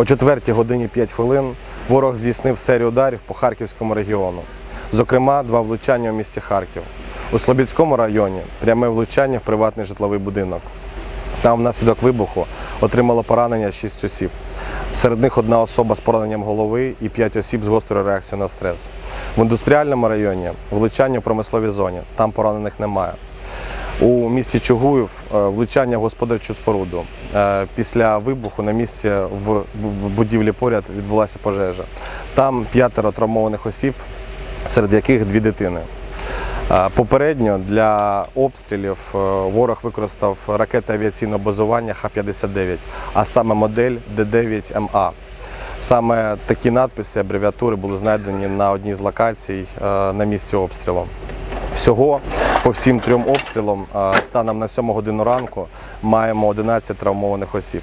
О 4 годині 5 хвилин ворог здійснив серію ударів по Харківському регіону. Зокрема, два влучання у місті Харків. У Слобідському районі пряме влучання в приватний житловий будинок. Там внаслідок вибуху отримало поранення 6 осіб. Серед них одна особа з пораненням голови і 5 осіб з гострою реакцією на стрес. В індустріальному районі влучання в промисловій зоні. Там поранених немає. У місті Чугуїв е, влучання в господарчу споруду. Е, Після вибуху на місці в будівлі поряд відбулася пожежа. Там п'ятеро травмованих осіб, серед яких дві дитини. Е, Попередньо для обстрілів ворог використав ракети авіаційного базування Х-59, а саме модель Д-9МА. Саме такі надписи, абревіатури були знайдені на одній з локацій на місці обстрілу. Всього по всім трьом обстрілам станом на 7 годину ранку маємо 11 травмованих осіб.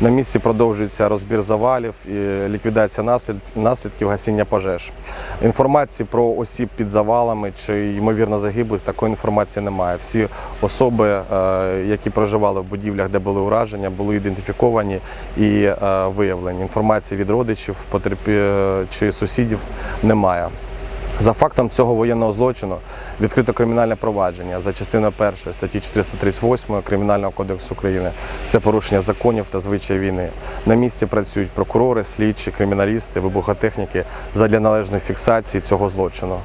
На місці продовжується розбір завалів і ліквідація наслід- наслідків гасіння пожеж. Інформації про осіб під завалами чи ймовірно загиблих такої інформації немає. Всі особи, е, які проживали в будівлях, де були ураження, були ідентифіковані і е, виявлені. Інформації від родичів, потерпі чи сусідів немає. За фактом цього воєнного злочину відкрито кримінальне провадження за частиною 1 статті 438 Кримінального кодексу України. Це порушення законів та звичаїв війни. На місці працюють прокурори, слідчі, криміналісти, вибухотехніки задля належної фіксації цього злочину.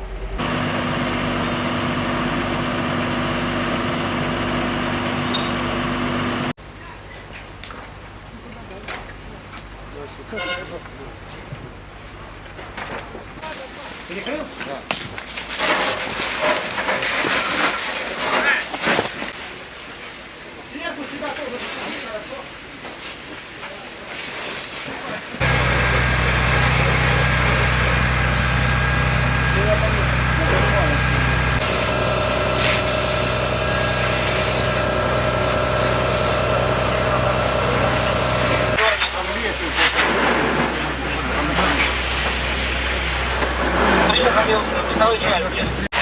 Cały dzień.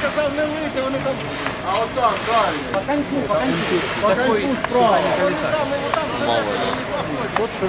Сказав не лити, вони там. А отак далі. По коньку, по коньку. По коньку справа. Вони там, вони там, вони там. От що